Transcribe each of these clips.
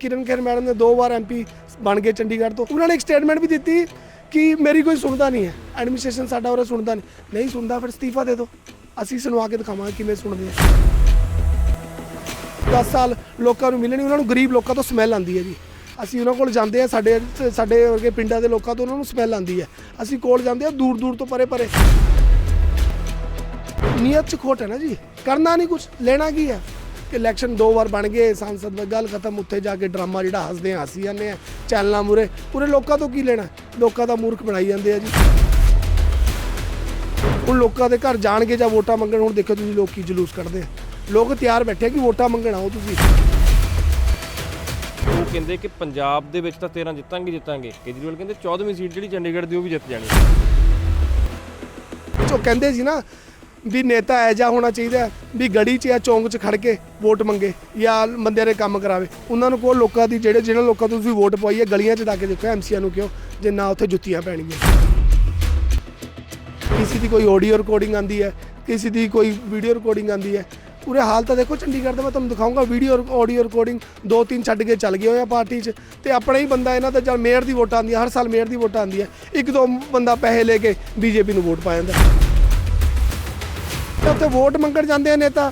ਕਿਰਨ ਖੇਰ madam ਨੇ ਦੋ ਵਾਰ MP ਬਣ ਗਏ ਚੰਡੀਗੜ੍ਹ ਤੋਂ। ਉਹਨਾਂ ਨੇ ਇੱਕ ਸਟੇਟਮੈਂਟ ਵੀ ਦਿੱਤੀ ਕਿ ਮੇਰੀ ਕੋਈ ਸੁਣਦਾ ਨਹੀਂ ਹੈ। ਐਡਮਿਨਿਸਟ੍ਰੇਸ਼ਨ ਸਾਡਾ ਉਰੇ ਸੁਣਦਾ ਨਹੀਂ। ਨਹੀਂ ਸੁਣਦਾ, ਫਿਰ ਅਸਤੀਫਾ ਦੇ ਦਿਓ। ਅਸੀਂ ਸੁਣਵਾ ਕੇ ਦਿਖਾਵਾਂਗੇ ਕਿਵੇਂ ਸੁਣਦੇ ਆ। 10 ਸਾਲ ਲੋਕਾਂ ਨੂੰ ਮਿਲਣੀ ਉਹਨਾਂ ਨੂੰ ਗਰੀਬ ਲੋਕਾਂ ਤੋਂ ਸਮੈਲ ਆਉਂਦੀ ਹੈ ਜੀ। ਅਸੀਂ ਉਹਨਾਂ ਕੋਲ ਜਾਂਦੇ ਆ ਸਾਡੇ ਸਾਡੇ ਵਰਗੇ ਪਿੰਡਾਂ ਦੇ ਲੋਕਾਂ ਤੋਂ ਉਹਨਾਂ ਨੂੰ ਸਮੈਲ ਆਉਂਦੀ ਹੈ। ਅਸੀਂ ਕੋਲ ਜਾਂਦੇ ਆ ਦੂਰ ਦੂਰ ਤੋਂ ਪਰੇ ਪਰੇ। ਨੀਅਤ ਚ ਖੋਟ ਹੈ ਨਾ ਜੀ। ਕਰਨਾ ਨਹੀਂ ਕੁਝ ਲੈਣਾ ਕੀ ਹੈ? ਇਲੈਕਸ਼ਨ ਦੋ ਵਾਰ ਬਣ ਗਏ ਸੰਸਦ ਵਿੱਚ ਗੱਲ ਖਤਮ ਉੱਥੇ ਜਾ ਕੇ ਡਰਾਮਾ ਜਿਹੜਾ ਹੱਸਦੇ ਆ ਹੱਸੀ ਜਾਂਦੇ ਆ ਚੈਨਲਾਂ ਮੂਰੇ ਪੂਰੇ ਲੋਕਾਂ ਤੋਂ ਕੀ ਲੈਣਾ? ਲੋਕਾਂ ਦਾ ਮੂਰਖ ਬਣਾਈ ਜਾਂਦੇ ਆ ਜੀ। ਹੁਣ ਲੋਕਾਂ ਦੇ ਘਰ ਜਾਣਗੇ ਜਾਂ ਵੋਟਾਂ ਮੰਗਣ ਹੁਣ ਦੇਖੋ ਤੁਸੀਂ ਲੋਕ ਕੀ ਜਲੂਸ ਕੱਢਦੇ ਆ। ਲੋਕ ਤਿਆਰ ਬੈਠੇ ਕਿ ਵੋਟਾਂ ਮੰਗਣ ਆਓ ਤੁਸੀਂ। ਉਹ ਕਹਿੰਦੇ ਕਿ ਪੰਜਾਬ ਦੇ ਵਿੱਚ ਤਾਂ 13 ਜਿੱਤਾਂਗੇ ਜਿੱਤਾਂਗੇ। ਕੇਜਰੀਵਾਲ ਕਹਿੰਦੇ 14ਵੀਂ ਸੀਟ ਜਿਹੜੀ ਚੰਡੀਗੜ੍ਹ ਦੀ ਉਹ ਵੀ ਜਿੱਤ ਜਾਣੀ। ਜੋ ਕਹਿੰਦੇ ਸੀ ਨਾ ਵੀ ਨੇਤਾ ਐ ਜਾ ਹੋਣਾ ਚਾਹੀਦਾ ਵੀ ਗੜੀ 'ਚ ਜਾਂ ਚੌਂਕ 'ਚ ਖੜ ਕੇ ਵੋਟ ਮੰਗੇ ਜਾਂ ਬੰਦਿਆਂ ਦੇ ਕੰਮ ਕਰਾਵੇ। ਉਹਨਾਂ ਨੂੰ ਕੋਲ ਲੋਕਾਂ ਦੀ ਜਿਹੜੇ ਜਿਹਨਾਂ ਲੋਕਾਂ ਤੋਂ ਤੁਸੀਂ ਵੋਟ ਪਵਾਈ ਹੈ, ਗਲੀਆਂ 'ਚ ਜਾ ਕੇ ਦੇਖੋ ਐਮਸੀਆਂ ਨੂੰ ਕਿਉਂ, ਜੇ ਨਾ ਉੱਥੇ ਜੁੱਤੀਆਂ ਪੈਣਗੀਆਂ। ਕਿਸੇ ਦੀ ਕੋਈ ਆਡੀਓ ਰਿਕਾਰਡਿੰਗ ਆਂਦੀ ਹੈ, ਕਿਸੇ ਦੀ ਕੋਈ ਵੀਡੀਓ ਰਿਕਾਰਡਿੰਗ ਆਂਦੀ ਹੈ। ਪੂਰੇ ਹਾਲ ਤਾਂ ਦੇਖੋ ਚੰਡੀਗੜ੍ਹ ਦਾ ਮੈਂ ਤੁਹਾਨੂੰ ਦਿਖਾਊਂਗਾ ਵੀਡੀਓ ਆਡੀਓ ਰਿਕਾਰਡਿੰਗ ਦੋ ਤਿੰਨ ਛੱਡ ਕੇ ਚੱਲ ਗਏ ਹੋਏ ਆ ਪਾਰਟੀ 'ਚ। ਤੇ ਆਪਣਾ ਹੀ ਬੰਦਾ ਇਹਨਾਂ ਦਾ ਜਦ ਮੇਅਰ ਦੀ ਵੋਟਾਂ ਹੈ ਹਰ ਸਾਲ ਮੇਅਰ ਦੀ ਵੋਟਾਂ ਹੈ ਇੱਕ ਦੋ ਬੰਦਾ ਪੈਸੇ ਲੈ ਕੇ ਬੀਜੇਪੀ ਨੂੰ ਵੋਟ ਪਾ ਜਾਂਦਾ। ਤੇ ਉੱਥੇ ਵੋਟ ਮੰਗਣ ਜਾਂਦੇ ਆ ਨੇਤਾ।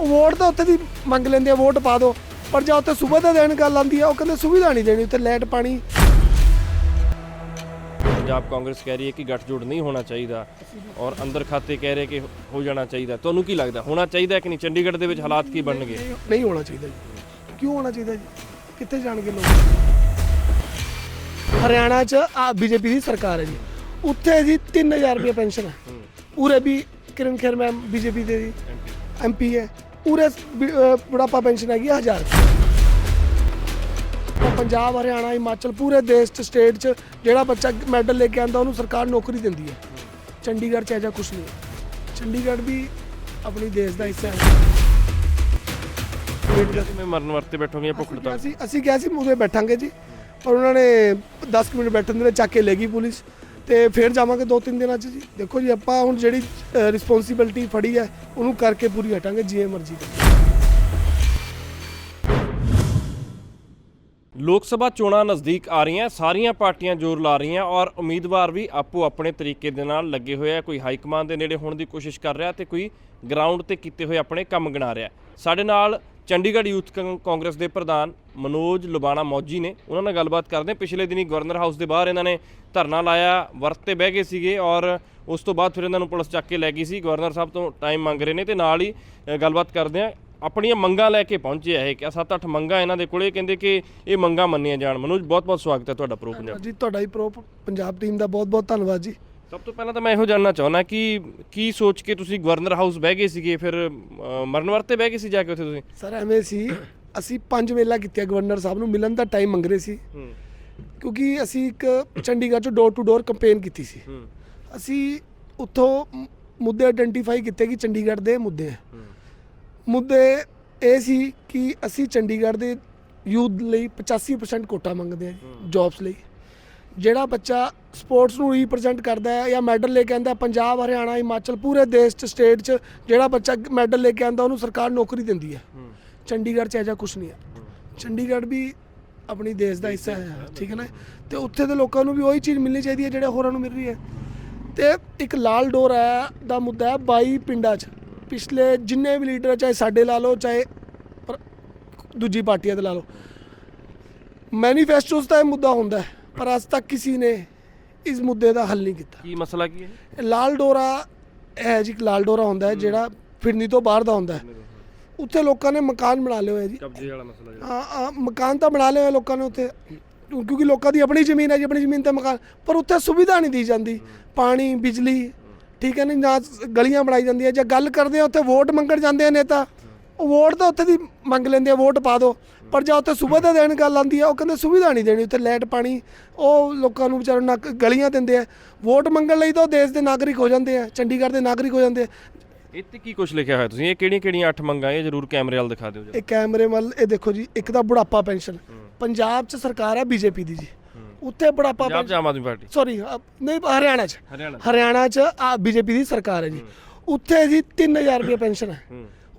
ਉਹ ਵੋਟ ਤਾਂ ਉੱਥੇ ਦੀ ਮੰਗ ਲੈਂਦੇ ਆ ਵੋਟ ਪਾ ਦਿਓ। ਪਰ ਜੇ ਉੱਥੇ ਸੁਵਿਧਾ ਦੇਣ ਗੱਲ ਆਉਂਦੀ ਆ ਉਹ ਕਹਿੰਦੇ ਸੁਵਿਧਾ ਨਹੀਂ ਦੇਣੀ ਉੱਥੇ ਲਾਈਟ ਪਾਣੀ। ਪੰਜਾਬ ਕਾਂਗਰਸ ਕਹਿ ਰਹੀ ਹੈ ਕਿ ਗੱਠਜੋੜ ਨਹੀਂ ਹੋਣਾ ਚਾਹੀਦਾ ਔਰ ਅੰਦਰ ਖਾਤੇ ਕਹਿ ਰਹੇ ਕਿ ਹੋ ਜਾਣਾ ਚਾਹੀਦਾ। ਤੁਹਾਨੂੰ ਕੀ ਲੱਗਦਾ ਹੋਣਾ ਚਾਹੀਦਾ ਕਿ ਨਹੀਂ? ਚੰਡੀਗੜ੍ਹ ਦੇ ਵਿੱਚ ਹਾਲਾਤ ਕੀ ਬਣਨਗੇ? ਨਹੀਂ ਹੋਣਾ ਚਾਹੀਦਾ ਜੀ। ਕਿਉਂ ਹੋਣਾ ਚਾਹੀਦਾ ਜੀ? ਕਿੱਥੇ ਜਾਣਗੇ ਲੋਕ? ਹਰਿਆਣਾ 'ਚ ਆ ਬੀਜੇਪੀ ਦੀ ਸਰਕਾਰ ਹੈ ਜੀ। ਉੱਥੇ ਜੀ 3000 ਰੁਪਏ ਪੈਨਸ਼ਨ ਹੈ। ਪੂਰੇ ਵੀ ਕਿਰਨ ਖੇਰ ਮੈਮ ਬੀਜੇਪੀ ਦੇ ਜੀ। ਐਮਪੀ ਹੈ। ਪੂਰੇ ਬੁਢਾਪਾ ਪੈਨਸ਼ਨ ਹੈਗੀ 1000 ਤਾਂ ਪੰਜਾਬ ਹਰਿਆਣਾ ਹਿਮਾਚਲ ਪੂਰੇ ਦੇਸ਼ 'ਚ ਸਟੇਟ 'ਚ ਜਿਹੜਾ ਬੱਚਾ ਮੈਡਲ ਲੈ ਕੇ ਆਂਦਾ ਉਹਨੂੰ ਸਰਕਾਰ ਨੌਕਰੀ ਦਿੰਦੀ ਹੈ। ਚੰਡੀਗੜ੍ਹ 'ਚ ਐਜਾ ਕੁਝ ਨਹੀਂ ਚੰਡੀਗੜ੍ਹ ਵੀ ਆਪਣੀ ਦੇਸ਼ ਦਾ ਹਿੱਸਾ ਹੈ। ਵੇਟ ਕਰ ਮੈਂ? ਮਰਨ ਵਰਤੇ ਬੈਠੋਗੇ ਜਾਂ ਭੁੱਖ ਹੜਤਾਲ ਅਸੀਂ ਅਸੀਂ ਕਿਹਾ ਸੀ ਮੂਰੇ ਬੈਠਾਂਗੇ ਜੀ। ਪਰ ਉਹਨਾਂ ਨੇ 10 ਕੁ ਮਿੰਟ ਬੈਠਣ ਦੇ ਚੱਕ ਕੇ ਲੈ ਗਈ ਪੁਲਿਸ। ਤੇ ਫਿਰ ਜਾਵਾਂਗੇ ਦੋ ਤਿੰਨ ਦਿਨਾਂ 'ਚ ਜੀ। ਦੇਖੋ ਜੀ, ਆਪਾਂ ਹੁਣ ਜਿਹੜੀ ਰਿਸਪੌਂਸਿਬਿਲਟੀ ਫੜੀ ਹੈ, ਉਹਨੂੰ ਕਰਕੇ ਪੂਰੀ ਹਟਾਂਗੇ ਜਿਵੇਂ ਮਰਜ਼ੀ। ਲੋਕ ਸਭਾ ਚੋਣਾਂ ਨਜ਼ਦੀਕ ਆ ਰਹੀਆਂ, ਸਾਰੀਆਂ ਪਾਰਟੀਆਂ ਜ਼ੋਰ ਲਾ ਰਹੀਆਂ ਔਰ ਉਮੀਦਵਾਰ ਵੀ ਆਪੋ ਆਪਣੇ ਤਰੀਕੇ ਦੇ ਨਾਲ ਲੱਗੇ ਹੋਏ ਆ। ਕੋਈ ਹਾਈ ਕਮਾਂਡ ਦੇ ਨੇੜੇ ਹੋਣ ਦੀ ਕੋਸ਼ਿਸ਼ ਕਰ ਰਿਹਾ ਤੇ ਕੋਈ ਗਰਾਊਂਡ ਤੇ ਕੀਤੇ ਹੋਏ ਆਪਣੇ ਕੰਮ ਗਿਣਾ ਰਿਹਾ। ਸਾਡੇ ਨਾਲ ਚੰਡੀਗੜ੍ਹ ਯੂਥ ਕਾਂ- ਕਾਂਗਰਸ ਦੇ ਪ੍ਰਧਾਨ ਮਨੋਜ ਲੁਬਾਣਾ ਮੌਜੀ ਨੇ ਉਹਨਾਂ ਨਾਲ ਗੱਲਬਾਤ ਕਰਦੇ ਪਿਛਲੇ ਦਿਨੀ ਗਵਰਨਰ ਹਾਊਸ ਦੇ ਬਾਹਰ ਇਹਨਾਂ ਨੇ ਧਰਨਾ ਲਾਇਆ ਵਰਤ ਤੇ ਬਹਿ ਗਏ ਸੀਗੇ ਔਰ ਉਸ ਤੋਂ ਬਾਅਦ ਫਿਰ ਇਹਨਾਂ ਨੂੰ ਪੁਲਿਸ ਚੱਕ ਕੇ ਲੈ ਗਈ ਸੀ। ਗਵਰਨਰ ਸਾਹਿਬ ਤੋਂ ਟਾਈਮ ਮੰਗ ਰਹੇ ਨੇ ਤੇ ਨਾਲ ਹੀ ਗੱਲਬਾਤ ਕਰਦੇ ਹਾਂ। ਆਪਣੀਆਂ ਮੰਗਾਂ ਲੈ ਕੇ ਪਹੁੰਚੇ ਆ ਇਹ ਕਿ ਸੱਤ ਅੱਠ ਮੰਗਾਂ ਇਹਨਾਂ ਦੇ ਕੋਲੇ ਕਹਿੰਦੇ ਕਿ ਇਹ ਮੰਗਾਂ ਮੰਨੀਆਂ ਜਾਣ। ਮਨੋਜ ਬਹੁਤ ਬਹੁਤ ਸਵਾਗਤ ਹੈ ਤੁਹਾਡਾ ਪ੍ਰੋ ਪੰਜਾਬ। ਜੀ ਤੁਹਾਡਾ ਹੀ ਪ੍ਰੋ ਪੰਜਾਬ ਟੀਮ ਦਾ ਬਹੁਤ ਬਹੁਤ ਧੰਨਵਾਦ ਜੀ। ਸਭ ਤੋਂ ਪਹਿਲਾਂ ਤਾਂ ਮੈਂ ਇਹੋ ਜਾਣਨਾ ਚਾਹੁੰਦਾ ਕਿ ਕੀ ਸੋਚ ਕੇ ਤੁਸੀਂ ਗਵਰਨਰ ਹਾਊਸ ਬਹਿ ਗਏ ਸੀਗੇ? ਫਿਰ ਮਰਨ ਵਰਤੇ ਬਹਿ ਗਏ ਸੀ ਜਾ ਕੇ ਉੱਥੇ ਤੁਸੀਂ? ਸਰ ਐਵੇਂ ਸੀ ਅਸੀਂ ਪੰਜ ਵੇਲਾ ਕੀਤਿਆ ਗਵਰਨਰ ਸਾਹਿਬ ਨੂੰ ਮਿਲਣ ਦਾ ਟਾਈਮ ਮੰਗ ਰਹੇ ਸੀ। ਹੂੰ। ਕਿਉਂਕਿ ਅਸੀਂ ਇੱਕ ਚੰਡੀਗੜ੍ਹ 'ਚ ਡੋਰ ਟੂ ਡੋਰ ਕੈਂਪੇਨ ਕੀਤੀ ਸੀ। ਹੂੰ। ਅਸੀਂ ਉੱਥੋਂ ਮੁੱਦੇ ਆਇਡੈਂਟੀਫਾਈ ਕੀਤੇ ਕਿ ਚੰਡੀਗੜ੍ਹ ਦੇ ਮੁੱਦੇ ਹੂੰ। ਮੁੱਦੇ ਇਹ ਸੀ ਕਿ ਅਸੀਂ ਚੰਡੀਗੜ੍ਹ ਦੇ ਯੂਥ ਲਈ 85% ਕੋਟਾ ਮੰਗਦੇ ਆ ਜੌਬਸ ਲਈ। ਜਿਹੜਾ ਬੱਚਾ ਸਪੋਰਟਸ ਨੂੰ ਰਿਪਰੈਜ਼ੈਂਟ ਕਰਦਾ ਹੈ ਜਾਂ ਮੈਡਲ ਲੈ ਕੇ ਆਂਦਾ ਪੰਜਾਬ ਹਰਿਆਣਾ ਹਿਮਾਚਲ ਪੂਰੇ ਦੇਸ਼ 'ਚ ਸਟੇਟ 'ਚ ਜਿਹੜਾ ਬੱਚਾ ਮੈਡਲ ਲੈ ਕੇ ਆਂਦਾ ਉਹਨੂੰ ਸਰਕਾਰ ਨੌਕਰੀ ਦਿੰਦੀ ਹੈ। ਹੂੰ। ਚੰਡੀਗੜ੍ਹ 'ਚ ਐਜਾ ਕੁਝ ਨਹੀਂ ਹੈ। ਚੰਡੀਗੜ੍ਹ ਵੀ ਆਪਣੀ ਦੇਸ਼ ਦਾ ਹਿੱਸਾ ਹੈ ਠੀਕ ਹੈ ਨਾ? ਤੇ ਉੱਥੇ ਦੇ ਲੋਕਾਂ ਨੂੰ ਵੀ ਉਹੀ ਚੀਜ਼ ਮਿਲਣੀ ਚਾਹੀਦੀ ਹੈ ਜਿਹੜਾ ਹੋਰਾਂ ਨੂੰ ਮਿਲ ਰਹੀ ਹੈ। ਤੇ ਇੱਕ ਲਾਲ ਡੋਰ ਹੈ ਦਾ ਮੁੱਦਾ ਹੈ 22 ਪਿੰਡਾਂ 'ਚ। ਪਿਛਲੇ ਜਿੰਨੇ ਵੀ ਲੀਡਰ ਚਾਹੇ ਸਾਡੇ ਲਾ ਲਓ ਚਾਹੇ ਦੂਜੀ ਪਾਰਟੀਆਂ ਦੇ ਲਾ ਲਓ। ਮੈਨੀਫੈਸਟੋਸ ਦਾ ਇਹ ਮੁੱਦਾ ਹੁੰਦਾ ਹੈ ਪਰ ਅੱਜ ਤੱਕ ਕਿਸੇ ਨੇ ਇਸ ਮੁੱਦੇ ਦਾ ਹੱਲ ਨਹੀਂ ਕੀਤਾ। ਕੀ ਮਸਲਾ ਕੀ ਹੈ? ਲਾਲ ਡੋਰਾ ਇਹ ਹੈ ਜੀ ਇੱਕ ਲਾਲ ਡੋਰਾ ਹੁੰਦਾ ਹੈ ਜਿਹੜਾ ਫਿਰਨੀ ਤੋਂ ਬਾਹਰ ਦਾ ਹੁੰਦਾ ਹੈ। ਉੱਥੇ ਲੋਕਾਂ ਨੇ ਮਕਾਨ ਬਣਾ ਲਏ ਹੋਏ ਜੀ। ਕਬਜ਼ੇ ਵਾਲਾ ਮਸਲਾ ਜਿਹੜਾ। ਹਾਂ ਹਾਂ, ਮਕਾਨ ਤਾਂ ਬਣਾ ਲਏ ਹੋਏ ਲੋਕਾਂ ਨੇ ਉੱਥੇ। ਕਿਉਂ- ਕਿਉਂਕਿ ਲੋਕਾਂ ਦੀ ਆਪਣੀ ਜ਼ਮੀਨ ਹੈ ਜੀ ਆਪਣੀ ਜ਼ਮੀਨ ਤੇ ਮਕਾਨ। ਪਰ ਉੱਥੇ ਸੁਵਿਧਾ ਨਹੀਂ ਦੀ ਜਾਂਦੀ। ਪਾਣੀ ਬਿਜਲੀ ਠੀਕ ਹੈ ਨਹੀਂ ਨਾ ਸ- ਗਲੀਆਂ ਬਣਾਈ ਜਾਂਦੀਆਂ। ਜੇ ਗੱਲ ਕਰਦੇ ਆ ਉੱਥੇ ਵੋਟ ਮੰਗਣ ਜਾਂਦੇ ਆ ਨੇਤਾ। ਉਹ ਵੋਟ ਤਾਂ ਉੱਥੇ ਦੀ ਮੰਗ ਲੈਂਦੇ ਆ ਵੋਟ ਪਾ ਦਿਓ। ਪਰ ਜੇ ਉੱਥੇ ਸੁਵਿਧਾ ਦੇਣ ਗੱਲ ਆਉਂਦੀ ਆ ਉਹ ਕਹਿੰਦੇ ਸੁਵਿਧਾ ਨਹੀਂ ਦੇਣੀ। ਉੱਥੇ ਲਾਈਟ ਪਾਣੀ ਉਹ ਲੋਕਾਂ ਨੂੰ ਵਿਚਾਰਿਆਂ ਨੂੰ ਨਾ ਗਲੀਆਂ ਦਿੰਦੇ ਆ। ਵੋਟ ਮੰਗਣ ਲਈ ਤਾਂ ਉਹ ਦੇਸ਼ ਦੇ ਨਾਗਰਿਕ ਹੋ ਜਾਂਦੇ ਆ ਚੰਡੀਗੜ੍ਹ ਦੇ ਨਾਗਰਿਕ ਹੋ ਜਾਂਦੇ ਆ। ਇੱਥੇ ਕੀ ਕੁਝ ਲਿਖਿਆ ਹੋਇਆ? ਤੁਸੀਂ ਇਹ ਕਿਹੜੀਆਂ ਕਿਹੜੀਆਂ ਅੱਠ ਮੰਗਾਂ ਇਹ ਜ਼ਰੂਰ ਕੈਮਰੇ ਵਾਲ ਦਿਖਾ ਦਿਓ ਇਹ ਕੈਮਰੇ ਵੱਲ ਇਹ ਦੇਖੋ ਜੀ ਇੱਕ ਤਾਂ ਬੁਢਾਪਾ ਪੈਨਸ਼ਨ। ਪੰਜਾਬ 'ਚ ਸਰਕਾਰ ਹੈ ਬੀਜੇਪੀ ਦੀ ਜੀ। ਉੱਥੇ ਬੁਢਾਪਾ ਪੰਜਾਬ ਚ ਆਮ ਆਦਮੀ ਪਾਰਟੀ। ਸੌਰੀ ਨਹੀਂ ਹਰਿਆਣਾ 'ਚ। ਹਰਿਆਣਾ 'ਚ ਆ ਬੀਜੇਪੀ ਦੀ ਸਰਕਾਰ ਹੈ ਜੀ। ਉੱਥੇ ਜੀ 3000 ਰੁਪਏ ਪੈਨਸ਼ਨ ਹੈ।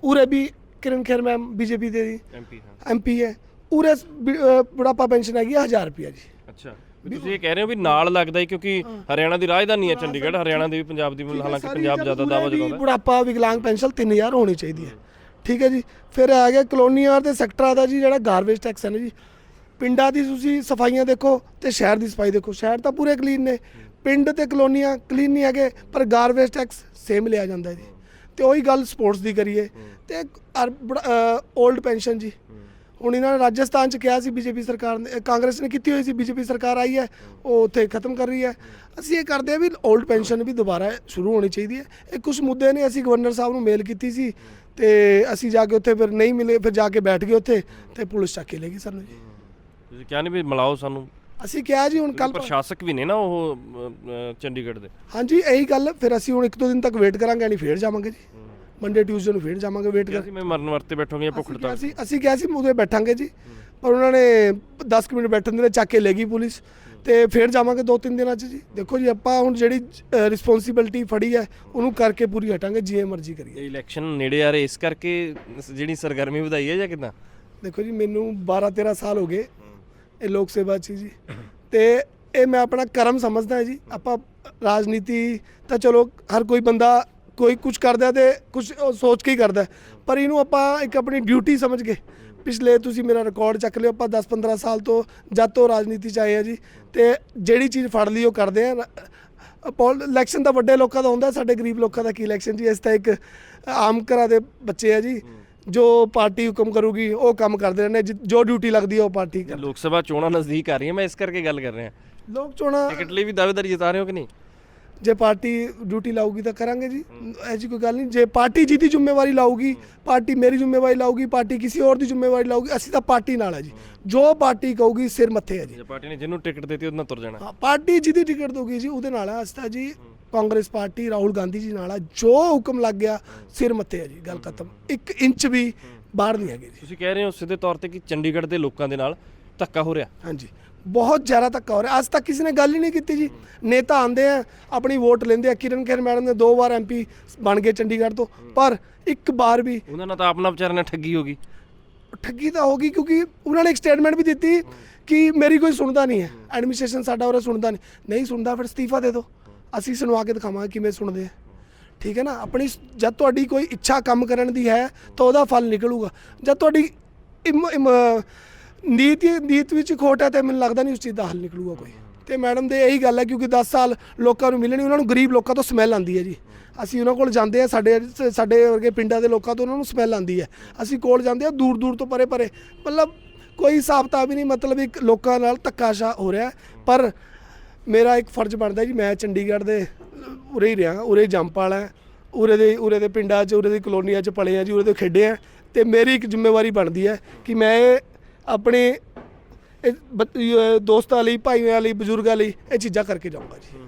ਉਰੇ ਵੀ ਕਿਰਨ ਖੇਰ ਮੈਮ ਬੀਜੇਪੀ ਦੇ ਜੀ। ਐਮਪੀ ਹਾਂ। ਐਮਪੀ ਹੈ। ਉਰੇ ਬੁਢਾਪਾ ਪੈਨਸ਼ਨ ਹੈਗੀ ਆ 1000 ਰੁਪਿਆ ਜੀ। ਅੱਛਾ। ਤੁਸੀਂ ਇਹ ਕਹਿ ਰਹੇ ਹੋ ਵੀ ਨਾਲ ਲੱਗਦਾ ਹੈ ਕਿਉਂਕਿ ਹਰਿਆਣਾ ਦੀ ਰਾਜਧਾਨੀ ਹੈ ਚੰਡੀਗੜ੍ਹ ਹਰਿਆਣਾ ਦੀ ਵੀ ਪੰਜਾਬ ਦੀ ਹਾਲਾਂਕਿ ਪੰਜਾਬ ਜ਼ਿਆਦਾ ਦਾਵਾ ਵੀ ਜਤਾਉਂਦਾ ਬੁਢਾਪਾ ਵਿਕਲਾਂਗ ਪੈਨਸ਼ਨ 3000 ਹੋਣੀ ਚਾਹੀਦੀ ਹੈ। ਠੀਕ ਹੈ ਜੀ ਫਿਰ ਆ ਗਿਆ ਕਲੋਨੀਆਂ ਤੇ ਸੈਕਟਰਾਂ ਦਾ ਜੀ ਜਿਹੜਾ ਗਾਰਬੇਜ ਟੈਕਸ ਹੈ ਨਾ ਜੀ। ਪਿੰਡਾਂ ਦੀ ਤੁਸੀਂ ਸਫਾਈਆਂ ਦੇਖੋ ਤੇ ਸ਼ਹਿਰ ਦੀ ਸਫ਼ਾਈ ਦੇਖੋ ਸ਼ਹਿਰ ਤਾਂ ਪੂਰੇ ਕਲੀਨ ਨੇ। ਪਿੰਡ ਤੇ ਕਲੋਨੀਆਂ ਕਲੀਨ ਨਹੀਂ ਹੈਗੇ ਪਰ ਗਾਰਬੇਜ ਟੈਕਸ ਸੇਮ ਲਿਆ ਜਾਂਦਾ ਹੈ ਜੀ। ਤੇ ਉਹੀ ਗੱਲ ਸਪੋਰਟਸ ਦੀ ਕਰੀਏ। ਤੇ 올ਡ ਪੈਨਸ਼ਨ ਜੀ। ਹੁਣ ਇਹਨਾਂ ਨੇ ਰਾਜਸਥਾਨ ਚ ਕਿਹਾ ਸੀ ਬੀਜੇਪੀ ਸਰਕਾਰ ਨੇ ਕਾਂਗਰਸ ਨੇ ਕੀਤੀ ਹੋਈ ਸੀ ਬੀਜੇਪੀ ਸਰਕਾਰ ਆਈ ਹੈ ਉਹ ਉੱਥੇ ਖਤਮ ਕਰ ਰਹੀ ਹੈ। ਅਸੀਂ ਇਹ ਕਰਦੇ ਆ ਵੀ 올ਡ ਪੈਨਸ਼ਨ ਵੀ ਦੁਬਾਰਾ ਸ਼ੁਰੂ ਹੋਣੀ ਚਾਹੀਦੀ ਹੈ। ਇਹ ਕੁਝ ਮੁੱਦੇ ਨੇ ਅਸੀਂ ਗਵਰਨਰ ਸਾਹਿਬ ਨੂੰ ਮੇਲ ਕੀਤੀ ਸੀ ਤੇ ਅਸੀਂ ਜਾ ਕੇ ਉੱਥੇ ਫਿਰ ਨਹੀਂ ਮਿਲੇ ਫਿਰ ਜਾ ਕੇ ਬੈਠ ਗਏ ਉੱਥੇ ਤੇ ਪੁਲਿਸ ਚੱਕ ਕੇ ਲੈ ਗਈ ਸਾਨੂੰ ਜੀ। ਤੁਸੀਂ ਕਿਹਾ ਨਹੀਂ ਵੀ ਮਿਲਾਓ ਸਾਨੂੰ? ਅਸੀਂ ਕਿਹਾ ਜੀ ਹੁਣ ਕੱਲ ਪ੍ਰਸ਼ਾਸਕ ਵੀ ਨੇ ਨਾ ਉਹ ਚੰਡੀਗੜ੍ਹ ਦੇ। ਹਾਂਜੀ ਇਹੀ ਗੱਲ ਫਿਰ ਅਸੀਂ ਹੁਣ ਇੱਕ ਦੋ ਦਿਨ ਤੱਕ ਵੇਟ ਕਰਾਂਗੇ ਨਹੀਂ ਫੇਰ ਜਾਵਾਂਗੇ ਜੀ। ਮੰਡੇ ਟਿਊਜ਼ਡੇ ਨੂੰ ਫੇਰ ਜਾਵਾਂਗੇ ਵੇਟ ਕਰ ਕਿਹਾ ਸੀ ਮੈਂ ਮਰਨ ਵਰਤੇ ਬੈਠੋਗੇ ਜਾਂ ਭੁੱਖ ਅਸੀਂ ਹੜਤਾਲ ਅਸੀਂ ਕਿਹਾ ਸੀ ਉਹਦੇ ਬੈਠਾਂਗੇ ਜੀ। ਪਰ ਉਹਨਾਂ ਨੇ 10 ਕੁ ਮਿੰਟ ਬੈਠਣ ਦੇ ਲਈ ਚੱਕ ਕੇ ਲੈ ਗਈ ਪੁਲਿਸ। ਤੇ ਫਿਰ ਜਾਵਾਂਗੇ ਦੋ ਤਿੰਨ ਦਿਨਾਂ 'ਚ ਜੀ। ਦੇਖੋ ਜੀ ਆਪਾਂ ਹੁਣ ਜਿਹੜੀ ਰਿਸਪੌਂਸਿਬਿਲਟੀ ਫੜੀ ਹੈ ਉਹਨੂੰ ਕਰਕੇ ਪੂਰੀ ਹਟਾਂਗੇ ਜਿਵੇਂ ਮਰਜ਼ੀ ਕਰੀਏ। ਇਲੈਕਸ਼ਨ ਨੇੜੇ ਆ ਰਹੇ ਇਸ ਕਰਕੇ ਜਿਹੜੀ ਸਰਗਰਮੀ ਵਧਾਈ ਹੈ ਜਾਂ ਕਿਦਾਂ? ਦੇਖੋ ਜੀ ਮੈਨੂੰ 12 13 ਸਾਲ ਹੋ ਗਏ ਇਹ ਲੋਕ ਸੇਵਾ 'ਚ ਜੀ। ਤੇ ਇਹ ਮੈਂ ਆਪਣਾ ਕਰਮ ਸਮਝਦਾ ਜੀ। ਆਪਾਂ ਰਾਜਨੀਤੀ ਤਾਂ ਚਲੋ ਹਰ ਕੋਈ ਬੰਦਾ ਕੋਈ ਕੁਝ ਕਰਦਾ ਤੇ ਕੁਝ ਸੋਚ ਕੇ ਹੀ ਕਰਦਾ। ਪਰ ਇਹਨੂੰ ਆਪਾਂ ਇੱਕ ਆਪਣੀ ਡਿਊਟੀ ਸਮਝ ਕੇ ਪਿਛਲੇ ਤੁਸੀਂ ਮੇਰਾ ਰਿਕਾਰਡ ਚੱਕ ਲਿਓ ਆਪਾਂ 10 15 ਸਾਲ ਤੋਂ ਜਦ ਤੋਂ ਰਾਜਨੀਤੀ 'ਚ ਆਏ ਆ ਜੀ ਤੇ ਜਿਹੜੀ ਚੀਜ਼ ਫੜ ਲਈ ਉਹ ਕਰਦੇ ਆ। ਇਲੈਕਸ਼ਨ ਤਾਂ ਵੱਡੇ ਲੋਕਾਂ ਦਾ ਹੁੰਦਾ ਸਾਡੇ ਗਰੀਬ ਲੋਕਾਂ ਦਾ ਕੀ ਇਲੈਕਸ਼ਨ ਜੀ? ਇਸ ਤਾਂ ਇੱਕ ਆਮ ਘਰਾਂ ਦੇ ਬੱਚੇ ਆ ਜੀ ਜੋ ਪਾਰਟੀ ਹੁਕਮ ਕਰੂਗੀ ਉਹ ਕੰਮ ਕਰਦੇ ਰਹਿੰਦੇ ਜੋ ਡਿਊਟੀ ਲੱਗਦੀ ਹੈ ਉਹ ਪਾਰਟੀ ਕਰ ਲੋਕ ਸਭਾ ਚੋਣਾਂ ਨਜ਼ਦੀਕ ਆ ਰਹੀਆਂ ਮੈਂ ਇਸ ਕਰਕੇ ਗੱਲ ਕਰ ਰਿਹਾ। ਲੋਕ ਚੋਣਾਂ ਟਿਕਟ ਲਈ ਵੀ ਦਾਅਵੇਦਾਰੀ ਜਤਾ ਰਹੇ ਹੋ ਕਿ ਨਹੀਂ? ਜੇ ਪਾਰਟੀ ਡਿਊਟੀ ਲਾਊਗੀ ਤਾਂ ਕਰਾਂਗੇ ਜੀ। ਐਸੀ ਕੋਈ ਗੱਲ ਨਹੀਂ ਜੇ ਪਾਰਟੀ ਜਿਹਦੀ ਜ਼ਿੰਮੇਵਾਰੀ ਲਾਊਗੀ ਪਾਰਟੀ ਮੇਰੀ ਜ਼ਿੰਮੇਵਾਰੀ ਲਾਊਗੀ ਪਾਰਟੀ ਕਿਸੇ ਹੋਰ ਦੀ ਜ਼ਿੰਮੇਵਾਰੀ ਲਾਊਗੀ ਅਸੀਂ ਤਾਂ ਪਾਰਟੀ ਨਾਲ ਹੈ ਜੀ। ਜੋ ਪਾਰਟੀ ਕਹੂਗੀ ਸਿਰ ਮੱਥੇ ਹੈ ਜੀ। ਜੇ ਪਾਰਟੀ ਨੇ ਜਿਹਨੂੰ ਟਿਕਟ ਦਿੱਤੀ ਉਹਦੇ ਨਾਲ ਤੁਰ ਜਾਣਾ। ਹਾਂ ਪਾਰਟੀ ਜਿਹਦੀ ਟਿਕਟ ਦੋਗੀ ਜੀ ਉਹਦੇ ਨਾਲ ਹੈ ਅਸੀਂ ਤਾਂ ਜੀ ਕਾਂਗਰਸ ਪਾਰਟੀ ਰਾਹੁਲ ਗਾਂਧੀ ਜੀ ਨਾਲ ਹੈ ਜੋ ਹੁਕਮ ਲੱਗ ਗਿਆ ਸਿਰ ਮੱਥੇ ਹੈ ਜੀ ਗੱਲ ਖਤਮ। ਇੱਕ ਇੰਚ ਵੀ ਬਾਹਰ ਨਹੀਂ ਹੈਗੇ ਜੀ। ਤੁਸੀਂ ਕਹਿ ਰਹੇ ਹੋ ਸਿੱਧੇ ਤੌਰ ਤੇ ਕਿ ਚੰਡੀਗੜ੍ਹ ਦੇ ਲੋਕਾਂ ਦੇ ਨਾਲ ਧੱਕਾ ਹੋ ਰਿਹਾ। ਹਾਂਜੀ। ਬਹੁਤ ਜ਼ਿਆਦਾ ਧੱਕਾ ਹੋ ਰਿਹਾ। ਅੱਜ ਤੱਕ ਕਿਸੇ ਨੇ ਗੱਲ ਹੀ ਨਹੀਂ ਕੀਤੀ ਜੀ। ਨੇਤਾ ਆਂਦੇ ਆ ਆਪਣੀ ਵੋਟ ਲੈਂਦੇ ਆ। ਕਿਰਨ ਖੇਰ ਮੈਡਮ ਨੇ ਦੋ ਵਾਰ ਐਮਪੀ ਬਣ ਗਏ ਚੰਡੀਗੜ੍ਹ ਤੋਂ। ਪਰ ਇੱਕ ਵਾਰ ਵੀ ਉਹਨਾਂ ਨਾਲ ਤਾਂ ਆਪਣਾ ਵਿਚਾਰਿਆਂ ਨਾਲ ਠੱਗੀ ਹੋ ਗਈ। ਠੱਗੀ ਤਾਂ ਹੋ ਗਈ ਕਿਉਂਕਿ ਉਹਨਾਂ ਨੇ ਇੱਕ ਸਟੇਟਮੈਂਟ ਵੀ ਦਿੱਤੀ ਕਿ ਮੇਰੀ ਕੋਈ ਸੁਣਦਾ ਨਹੀਂ ਹੈ। ਐਡਮਿਨਿਸਟ੍ਰੇਸ਼ਨ ਸਾਡਾ ਉਹਰੇ ਸੁਣਦਾ ਨਹੀਂ। ਨਹੀਂ ਸੁਣਦਾ ਫਿਰ ਅਸਤੀਫਾ ਦੇ ਦਿਓ। ਅਸੀਂ ਸੁਣਵਾ ਕੇ ਦਿਖਾਵਾਂਗੇ ਕਿਵੇਂ ਸੁਣਦੇ ਆ। ਠੀਕ ਹੈ ਨਾ? ਆਪਣੀ ਜਦ ਤੁਹਾਡੀ ਕੋਈ ਇੱਛਾ ਕੰਮ ਕਰਨ ਦੀ ਹੈ ਤਾਂ ਉਹਦਾ ਫਲ ਨਿਕਲੂਗਾ। ਜਦ ਤੁਹਾਡੀ ਨੀਤ ਨੀਤ ਵਿੱਚ ਖੋਟ ਹੈ ਤੇ ਮੈਨੂੰ ਲੱਗਦਾ ਨਹੀਂ ਉਸ ਚੀਜ਼ ਦਾ ਹੱਲ ਨਿਕਲੂਗਾ ਕੋਈ। ਤੇ ਮੈਡਮ ਦੇ ਇਹੀ ਗੱਲ ਹੈ ਕਿਉਂਕਿ 10 ਸਾਲ ਲੋਕਾਂ ਨੂੰ ਮਿਲਣੀ, ਉਹਨਾਂ ਨੂੰ ਗਰੀਬ ਲੋਕਾਂ ਤੋਂ ਸਮੈਲ ਆਉਂਦੀ ਹੈ ਜੀ। ਅਸੀਂ ਉਹਨਾਂ ਕੋਲ ਜਾਂਦੇ ਆ ਸਾਡੇ ਸਾਡੇ ਵਰਗੇ ਪਿੰਡਾਂ ਦੇ ਲੋਕਾਂ ਤੋਂ ਉਹਨਾਂ ਨੂੰ ਸਮੈਲ ਆਉਂਦੀ ਹੈ। ਅਸੀਂ ਕੋਲ ਜਾਂਦੇ ਆ ਦੂਰ ਦੂਰ ਤੋਂ ਪਰੇ ਪਰੇ। ਮਤਲਬ ਕੋਈ ਹਿਸਾਬ ਤਾਂ ਵੀ ਨਹੀਂ, ਮਤਲਬ ਇੱਕ ਲੋਕਾਂ ਨਾਲ ਧੱਕਾਸ਼ਾ ਹੋ ਰਿਹਾ ਪਰ ਮੇਰਾ ਇੱਕ ਫਰਜ਼ ਬਣਦਾ ਜੀ, ਮੈਂ ਚੰਡੀਗੜ੍ਹ ਦੇ ਉਰੇ ਹੀ ਰਿਹਾ, ਉਰੇ ਜੰਪਾਲ ਹੈ। ਉਰੇ ਦੇ ਉਰੇ ਦੇ ਪਿੰਡਾਂ 'ਚ, ਉਰੇ ਦੀ ਕਲੋਨੀਆਂ 'ਚ ਪਲੇ ਆ ਜੀ, ਉਰੇ ਦੇ ਖੇਡੇ ਆ ਤੇ ਮੇਰੀ ਇੱਕ ਜ਼ਿੰਮੇਵਾਰੀ ਬਣਦੀ ਹੈ ਕਿ ਮੈਂ ਆਪਣੇ ਇਹ ਬ- ਇਹ ਦੋਸਤਾਂ ਲਈ ਭਾਈਆਂ ਲਈ ਬਜ਼ੁਰਗਾਂ ਲਈ ਇਹ ਚੀਜ਼ਾਂ ਕਰਕੇ ਜਾਊਂਗਾ ਜੀ।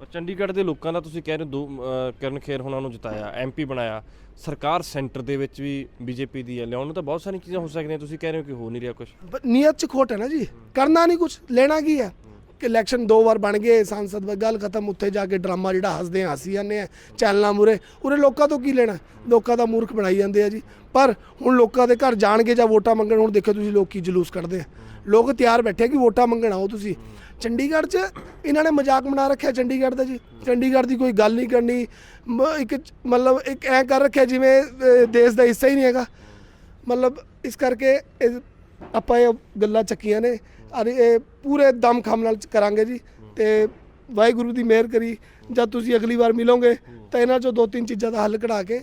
ਔਰ ਚੰਡੀਗੜ੍ਹ ਦੇ ਲੋਕਾਂ ਦਾ ਤੁਸੀਂ ਕਹਿ ਰਹੇ ਹੋ ਦੋ ਅ, ਕਰਨ ਖੇਰ ਹੁਣਾਂ ਨੂੰ ਜਿਤਾਇਆ ਐਮਪੀ ਬਣਾਇਆ ਸਰਕਾਰ ਸੈਂਟਰ ਦੇ ਵਿੱਚ ਵੀ ਬੀਜੇਪੀ ਦੀ ਹੈ ਲਿਆਉਣ ਨੂੰ ਤਾਂ ਬਹੁਤ ਸਾਰੀਆਂ ਚੀਜ਼ਾਂ ਹੋ ਸਕਦੀਆਂ ਤੁਸੀਂ ਕਹਿ ਰਹੇ ਹੋ ਕਿ ਹੋ ਨਹੀਂ ਰਿਹਾ ਕੁਝ ਬ- ਨੀਅਤ 'ਚ ਖੋਟ ਹੈ ਨਾ ਜੀ ਕਰਨਾ ਨਹੀਂ ਕੁਝ ਲੈਣਾ ਕੀ ਹੈ। ਕਿ ਇਲੈਕਸ਼ਨ ਦੋ ਵਾਰ ਬਣ ਗਏ, ਸੰਸਦ ਵਿੱਚ ਗੱਲ ਖਤਮ, ਉੱਥੇ ਜਾ ਕੇ ਡਰਾਮਾ ਜਿਹੜਾ ਹੱਸਦੇ ਆ, ਹੱਸੀ ਜਾਂਦੇ ਆ ਚੈਨਲਾਂ ਮੂਰੇ ਉਰੇ ਲੋਕਾਂ ਤੋਂ ਕੀ ਲੈਣਾ? ਲੋਕਾਂ ਦਾ ਮੂਰਖ ਬਣਾਈ ਜਾਂਦੇ ਆ ਜੀ। ਪਰ ਹੁਣ ਲੋਕਾਂ ਦੇ ਘਰ ਜਾਣਗੇ ਜਾਂ ਵੋਟਾਂ ਮੰਗਣ, ਹੁਣ ਦੇਖੋ ਤੁਸੀਂ ਲੋਕ ਕੀ ਜਲੂਸ ਕੱਢਦੇ ਆ। ਲੋਕ ਤਿਆਰ ਬੈਠੇ ਕਿ ਵੋਟਾਂ ਮੰਗਣ ਆਓ ਤੁਸੀਂ। ਚੰਡੀਗੜ੍ਹ 'ਚ ਇਹਨਾਂ ਨੇ ਮਜ਼ਾਕ ਬਣਾ ਰੱਖਿਆ ਚੰਡੀਗੜ੍ਹ ਦਾ ਜੀ। ਚੰਡੀਗੜ੍ਹ ਦੀ ਕੋਈ ਗੱਲ ਨਹੀਂ ਕਰਨੀ। ਮ- ਇੱਕ ਮਤਲਬ ਇੱਕ ਐ ਕਰ ਰੱਖਿਆ ਜਿਵੇਂ ਦੇਸ਼ ਦਾ ਹਿੱਸਾ ਹੀ ਨਹੀਂ ਹੈਗਾ। ਮਤਲਬ ਇਸ ਕਰਕੇ ਇਹ ਆਪਾਂ ਇਹ ਗੱਲਾਂ ਚੱਕੀਆਂ ਨੇ। ਔਰ ਇਹ ਪੂਰੇ ਦਮ ਖਮ ਨਾਲ ਕਰਾਂਗੇ ਜੀ ਤੇ ਵਾਹਿਗੁਰੂ ਦੀ ਮਿਹਰ ਕਰੀ। ਜਦ ਤੁਸੀਂ ਅਗਲੀ ਵਾਰ ਮਿਲੋਗੇ ਤਾਂ ਇਹਨਾਂ ਚੋਂ ਦੋ ਤਿੰਨ ਚੀਜ਼ਾਂ ਦਾ ਹੱਲ ਕਢਾ ਕੇ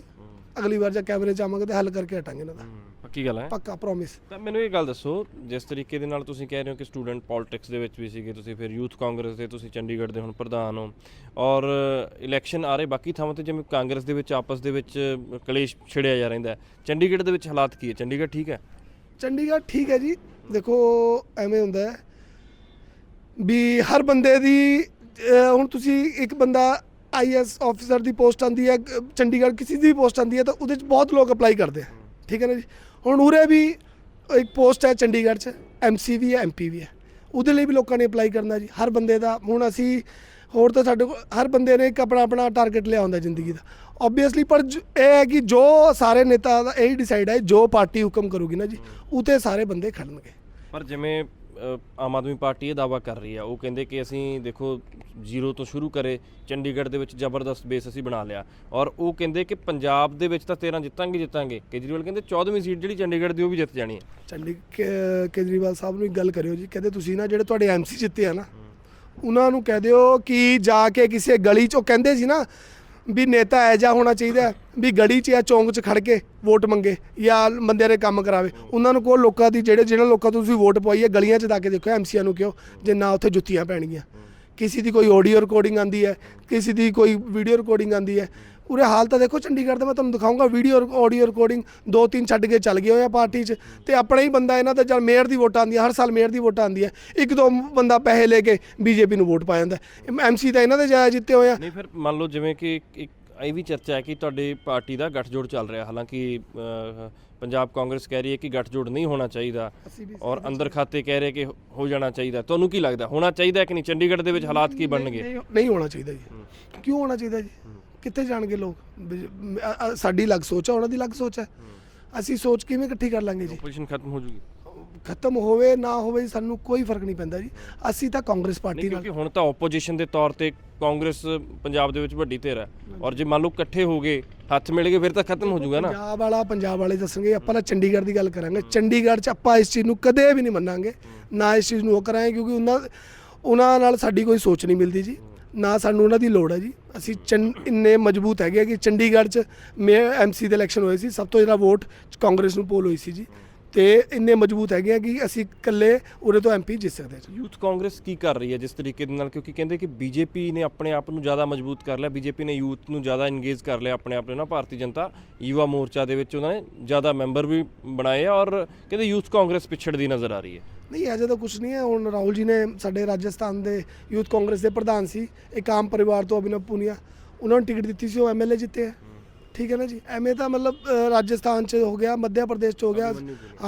ਅਗਲੀ ਵਾਰ ਜਦ ਕੈਮਰੇ 'ਚ ਆਵਾਂਗੇ ਤਾਂ ਹੱਲ ਕਰਕੇ ਹਟਾਂਗੇ ਇਹਨਾਂ ਦਾ। ਪੱਕੀ ਗੱਲ ਹੈ। ਪੱਕਾ ਪ੍ਰੋਮਿਸ ਤਾਂ ਮੈਨੂੰ ਇਹ ਗੱਲ ਦੱਸੋ ਜਿਸ ਤਰੀਕੇ ਦੇ ਨਾਲ ਤੁਸੀਂ ਕਹਿ ਰਹੇ ਹੋ ਕਿ ਸਟੂਡੈਂਟ ਪੋਲਿਟਿਕਸ ਦੇ ਵਿੱਚ ਵੀ ਸੀਗੇ ਤੁਸੀਂ ਫਿਰ ਯੂਥ ਕਾਂਗਰਸ ਦੇ ਤੁਸੀਂ ਚੰਡੀਗੜ੍ਹ ਦੇ ਹੁਣ ਪ੍ਰਧਾਨ ਹੋ ਔਰ ਇਲੈਕਸ਼ਨ ਆ ਰਹੇ ਬਾਕੀ ਥਾਵਾਂ ਤੇ ਜਿਵੇਂ ਕਾਂਗਰਸ ਦੇ ਵਿੱਚ ਆਪਸ ਦੇ ਵਿੱਚ ਕਲੇਸ਼ ਛਿੜਿਆ ਜਾ ਰਹਿੰਦਾ ਚੰਡੀਗੜ੍ਹ ਦੇ ਵਿੱਚ ਹਾਲਾਤ ਕੀ ਹੈ? ਚੰਡੀਗੜ੍ਹ ਠੀਕ ਹੈ? ਚੰਡੀਗੜ੍ਹ ਠੀਕ ਹੈ ਜੀ। ਦੇਖੋ ਐਵੇਂ ਹੁੰਦਾ ਹੈ ਵੀ ਹਰ ਬੰਦੇ ਦੀ ਅਹ, ਹੁਣ ਤੁਸੀਂ ਇੱਕ ਬੰਦਾ ਆਈਐਸ ਆਫੀਸਰ ਦੀ ਪੋਸਟ ਆਂਦੀ ਹੈ ਗ- ਚੰਡੀਗੜ੍ਹ ਕਿਸੇ ਦੀ ਪੋਸਟ ਆਂਦੀ ਹੈ ਤਾਂ ਉਹਦੇ 'ਚ ਬਹੁਤ ਲੋਕ ਅਪਲਾਈ ਕਰਦੇ ਆ। ਠੀਕ ਹੈ ਨਾ ਜੀ? ਹੁਣ ਉਰੇ ਵੀ ਇੱਕ ਪੋਸਟ ਹੈ ਚੰਡੀਗੜ੍ਹ 'ਚ ਐਮਸੀ ਵੀ ਹੈ ਐਮਪੀ ਵੀ ਹੈ। ਉਹਦੇ ਲਈ ਵੀ ਲੋਕਾਂ ਨੇ ਅਪਲਾਈ ਕਰਨਾ ਜੀ। ਹਰ ਬੰਦੇ ਦਾ ਹੁਣ ਅਸੀਂ ਹੋਰ ਤਾਂ ਸਾਡੇ ਕੋਲ ਹਰ ਬੰਦੇ ਨੇ ਇੱਕ ਆਪਣਾ ਆਪਣਾ ਟਾਰਗੇਟ ਲਿਆ ਹੁੰਦਾ ਜ਼ਿੰਦਗੀ ਦਾ। ਆਬਵੀਅਸਲੀ ਪਰ ਜ- ਇਹ ਹੈ ਕਿ ਜੋ ਸਾਰੇ ਨੇਤਾ ਦਾ ਇਹੀ ਡਿਸਾਈਡ ਹੈ ਜੋ ਪਾਰਟੀ ਹੁਕਮ ਕਰੂਗੀ ਨਾ ਜੀ ਉਤੇ ਸਾਰੇ ਬੰਦੇ ਖੜਨਗੇ। ਪਰ ਜਿਵੇਂ ਅ, ਆਮ ਆਦਮੀ ਪਾਰਟੀ ਇਹ ਦਾਵਾ ਕਰ ਰਹੀ ਆ ਉਹ ਕਹਿੰਦੇ ਕਿ ਅਸੀਂ ਦੇਖੋ ਜ਼ੀਰੋ ਤੋਂ ਸ਼ੁਰੂ ਕਰੇ ਚੰਡੀਗੜ੍ਹ ਦੇ ਵਿੱਚ ਜ਼ਬਰਦਸਤ ਬੇਸ ਅਸੀਂ ਬਣਾ ਲਿਆ। ਔਰ ਉਹ ਕਹਿੰਦੇ ਕਿ ਪੰਜਾਬ ਦੇ ਵਿੱਚ ਤਾਂ 13 ਜਿੱਤਾਂਗੇ ਜਿੱਤਾਂਗੇ ਕੇਜਰੀਵਾਲ ਕਹਿੰਦੇ 14ਵੀਂ ਸੀਟ ਜਿਹੜੀ ਚੰਡੀਗੜ੍ਹ ਦੀ ਉਹ ਵੀ ਜਿੱਤ ਜਾਣੀ ਹੈ। ਚੰਡੀ ਕੇ- ਕੇਜਰੀਵਾਲ ਸਾਹਿਬ ਨੂੰ ਇੱਕ ਗੱਲ ਕਰਿਓ ਜੀ ਕਹਿੰਦੇ ਤੁਸੀਂ ਨਾ ਜਿਹੜੇ ਤੁਹਾਡੇ ਐਮਸੀ ਜਿੱਤੇ ਆ ਨਾ ਉਹਨਾਂ ਨੂੰ ਕਹਿ ਦਿਓ ਕਿ ਜਾ ਕੇ ਕਿਸੇ ਗਲੀ 'ਚ ਉਹ ਕਹਿੰਦੇ ਸੀ ਨਾ ਵੀ ਨੇਤਾ ਐ ਜਾ ਹੋਣਾ ਚਾਹੀਦਾ ਵੀ ਗਲੀ 'ਚ ਜਾਂ ਚੌਂਕ 'ਚ ਖੜ ਕੇ ਵੋਟ ਮੰਗੇ ਜਾਂ ਬੰਦਿਆਂ ਦੇ ਕੰਮ ਕਰਾਵੇ। ਉਹਨਾਂ ਨੂੰ ਕੋ ਲੋਕਾਂ ਦੀ ਜਿਹੜੇ ਜਿਹਨਾਂ ਲੋਕਾਂ ਤੋਂ ਤੁਸੀਂ ਵੋਟ ਪਵਾਈ ਹੈ, ਗਲੀਆਂ 'ਚ ਜਾ ਕੇ ਦੇਖੋ ਐਮਸੀਆਂ ਨੂੰ ਕਿਉਂ? ਜੇ ਨਾ ਉੱਥੇ ਜੁੱਤੀਆਂ ਪੈਣਗੀਆਂ। ਕਿਸੇ ਦੀ ਕੋਈ ਆਡੀਓ ਰਿਕਾਰਡਿੰਗ ਆਂਦੀ ਹੈ, ਕਿਸੇ ਦੀ ਕੋਈ ਵੀਡੀਓ ਰਿਕਾਰਡਿੰਗ ਆਂਦੀ ਹੈ ਉਰੇ ਹਾਲ ਤਾਂ ਦੇਖੋ ਚੰਡੀਗੜ੍ਹ ਦਾ ਮੈਂ ਤੁਹਾਨੂੰ ਦਿਖਾਊਂਗਾ ਵੀਡੀਓ ਆਡੀਓ ਰਿਕਾਰਡਿੰਗ ਦੋ ਤਿੰਨ ਛੱਡ ਕੇ ਚੱਲ ਗਏ ਹੋਏ ਆ ਪਾਰਟੀ 'ਚ। ਤੇ ਆਪਣਾ ਹੀ ਬੰਦਾ ਇਹਨਾਂ ਦਾ ਜਦ ਮੇਅਰ ਦੀ ਵੋਟਾਂ ਆਉਂਦੀਆਂ ਹਰ ਸਾਲ ਮੇਅਰ ਦੀ ਵੋਟਾਂ ਆਉਂਦੀਆਂ। ਇੱਕ ਦੋ ਬੰਦਾ ਪੈਸੇ ਲੈ ਕੇ ਬੀਜੇਪੀ ਨੂੰ ਵੋਟ ਪਾ ਜਾਂਦਾ। ਐਮਸੀ ਤਾਂ ਇਹਨਾਂ ਦੇ ਜਾਇਆ ਜਿੱਤੇ ਹੋਏ ਆ। ਨਹੀਂ ਫਿਰ ਮੰਨ ਲਓ ਜਿਵੇਂ ਕਿ ਇੱਕ- ਇਹ ਵੀ ਚਰਚਾ ਹੈ ਕਿ ਤੁਹਾਡੀ ਪਾਰਟੀ ਦਾ ਗੱਠਜੋੜ ਚੱਲ ਰਿਹਾ। ਹਾਲਾਂਕਿ ਪੰਜਾਬ ਕਾਂਗਰਸ ਕਹਿ ਰਹੀ ਹੈ ਕਿ ਗੱਠਜੋੜ ਨਹੀਂ ਹੋਣਾ ਚਾਹੀਦਾ ਔਰ ਅੰਦਰ ਖਾਤੇ ਕਹਿ ਰਹੇ ਕਿ ਹੋ ਜਾਣਾ ਚਾਹੀਦਾ। ਤੁਹਾਨੂੰ ਕੀ ਲੱਗਦਾ? ਹੋਣਾ ਚਾਹੀਦਾ ਕਿ ਨਹੀਂ? ਚੰਡੀਗੜ੍ਹ ਦੇ ਵਿੱਚ ਹਾਲਾਤ ਕੀ ਬਣਨਗੇ? ਨਹੀਂ ਹੋਣਾ ਚਾਹੀਦਾ ਜੀ। ਕਿਉਂ ਹੋਣਾ ਚਾਹੀਦਾ ਜੀ? ਕਿੱਥੇ ਜਾਣਗੇ ਲੋਕ? ਵੀ- ਅ- ਅ- ਸਾਡੀ ਅਲੱਗ ਸੋਚ ਹੈ ਉਹਨਾਂ ਦੀ ਅਲੱਗ ਸੋਚ ਹੈ। ਅਸੀਂ ਸੋਚ ਕਿਵੇਂ ਇਕੱਠੀ ਕਰ ਲਾਂਗੇ ਜੀ? ਆਪੋਜੀਸ਼ਨ ਖਤਮ ਹੋ ਜੂਗੀ। ਖਤਮ ਹੋਵੇ ਨਾ ਹੋਵੇ ਸਾਨੂੰ ਕੋਈ ਫ਼ਰਕ ਨਹੀਂ ਪੈਂਦਾ ਜੀ। ਅਸੀਂ ਤਾਂ ਕਾਂਗਰਸ ਪਾਰਟੀ ਨਹੀਂ ਨਾਲ ਕਿਉਂਕਿ ਹੁਣ ਤਾਂ ਆਪੋਜੀਸ਼ਨ ਦੇ ਤੌਰ ਤੇ ਕਾਂਗਰਸ ਪੰਜਾਬ ਦੇ ਵਿੱਚ ਵੱਡੀ ਧਿਰ ਹੈ। ਔਰ ਜੇ ਮੰਨ ਲਓ ਇਕੱਠੇ ਹੋ ਗਏ ਹੱਥ ਮਿਲ ਗਏ ਫਿਰ ਤਾਂ ਖਤਮ ਹੋ ਜਾਊਗਾ ਨਾ। ਪੰਜਾਬ ਵਾਲਾ ਪੰਜਾਬ ਵਾਲੇ ਦੱਸਣਗੇ ਆਪਾਂ ਤਾਂ ਚੰਡੀਗੜ੍ਹ ਦੀ ਗੱਲ ਕਰਾਂਗੇ। ਚੰਡੀਗੜ੍ਹ 'ਚ ਆਪਾਂ ਇਸ ਚੀਜ਼ ਨੂੰ ਕਦੇ ਵੀ ਨਹੀਂ ਮੰਨਾਂਗੇ। ਨਾ ਇਸ ਚੀਜ਼ ਨੂੰ ਉਹ ਕਰਾਂਗੇ ਕਿਉਂਕਿ ਉਹਨਾਂ ਉਹਨਾਂ ਨਾਲ ਸਾਡੀ ਕੋਈ ਸੋਚ ਨਹੀਂ ਮਿਲਦੀ ਜੀ। ਨਾ ਸਾਨੂੰ ਉਹਨਾਂ ਦੀ ਲੋੜ ਹੈ ਜੀ। ਅਸੀਂ ਚੰ ਇੰਨੇ ਮਜ਼ਬੂਤ ਹੈਗੇ ਆ ਕਿ ਚੰਡੀਗੜ੍ਹ 'ਚ ਮੇ ਐਮਸੀ ਦੇ ਇਲੈਕਸ਼ਨ ਹੋਏ ਸੀ, ਸਭ ਤੋਂ ਜ਼ਿਆਦਾ ਵੋਟ ਕਾਂਗਰਸ ਨੂੰ ਪੋਲ ਹੋਈ ਸੀ ਜੀ। ਤੇ ਇੰਨੇ ਮਜ਼ਬੂਤ ਹੈਗੇ ਆ ਕਿ ਅਸੀਂ ਇਕੱਲੇ ਉਰੇ ਤੋਂ ਐਮਪੀ ਜਿੱਤ ਸਕਦੇ ਹਾਂ ਯੂਥ ਕਾਂਗਰਸ ਕੀ ਕਰ ਰਹੀ ਹੈ ਜਿਸ ਤਰੀਕੇ ਦੇ ਨਾਲ? ਕਿਉਂਕਿ ਕਹਿੰਦੇ ਕਿ ਬੀਜੇਪੀ ਨੇ ਆਪਣੇ ਆਪ ਨੂੰ ਜ਼ਿਆਦਾ ਮਜ਼ਬੂਤ ਕਰ ਲਿਆ, ਬੀਜੇਪੀ ਨੇ ਯੂਥ ਨੂੰ ਜ਼ਿਆਦਾ ਇੰਗੇਜ ਕਰ ਲਿਆ ਆਪਣੇ ਆਪ ਨੇ ਨਾ, ਭਾਰਤੀ ਜਨਤਾ ਯੁਵਾ ਮੋਰਚਾ ਦੇ ਵਿੱਚ ਉਹਨਾਂ ਨੇ ਜ਼ਿਆਦਾ ਮੈਂਬਰ ਵੀ ਬਣਾਏ ਔਰ ਕਹਿੰਦੇ ਯੂਥ ਕਾਂਗਰਸ ਪਿਛੜਦੀ ਨਜ਼ਰ ਆ ਰਹੀ ਹੈ। ਨਹੀਂ ਅਜੇ ਤਾਂ ਕੁਝ ਨਹੀਂ ਹੈ ਹੁਣ ਰਾਹੁਲ ਜੀ ਨੇ ਸਾਡੇ ਰਾਜਸਥਾਨ ਦੇ ਯੂਥ ਕਾਂਗਰਸ ਦੇ ਪ੍ਰਧਾਨ ਸੀ ਇੱਕ ਆਮ ਪਰਿਵਾਰ ਤੋਂ ਅਭਿਨਵ ਪੁਨੀਆ ਉਹਨਾਂ ਨੂੰ ਟਿਕਟ ਦਿੱਤੀ ਸੀ ਉਹ ਐਮਐਲਏ ਜਿੱਤੇ ਹੈ। ਠੀਕ ਹੈ ਨਾ ਜੀ? ਐਵੇਂ ਤਾਂ ਮਤਲਬ ਰਾਜਸਥਾਨ ਚ ਹੋ ਗਿਆ ਮੱਧ ਪ੍ਰਦੇਸ਼ ਚ ਹੋ ਗਿਆ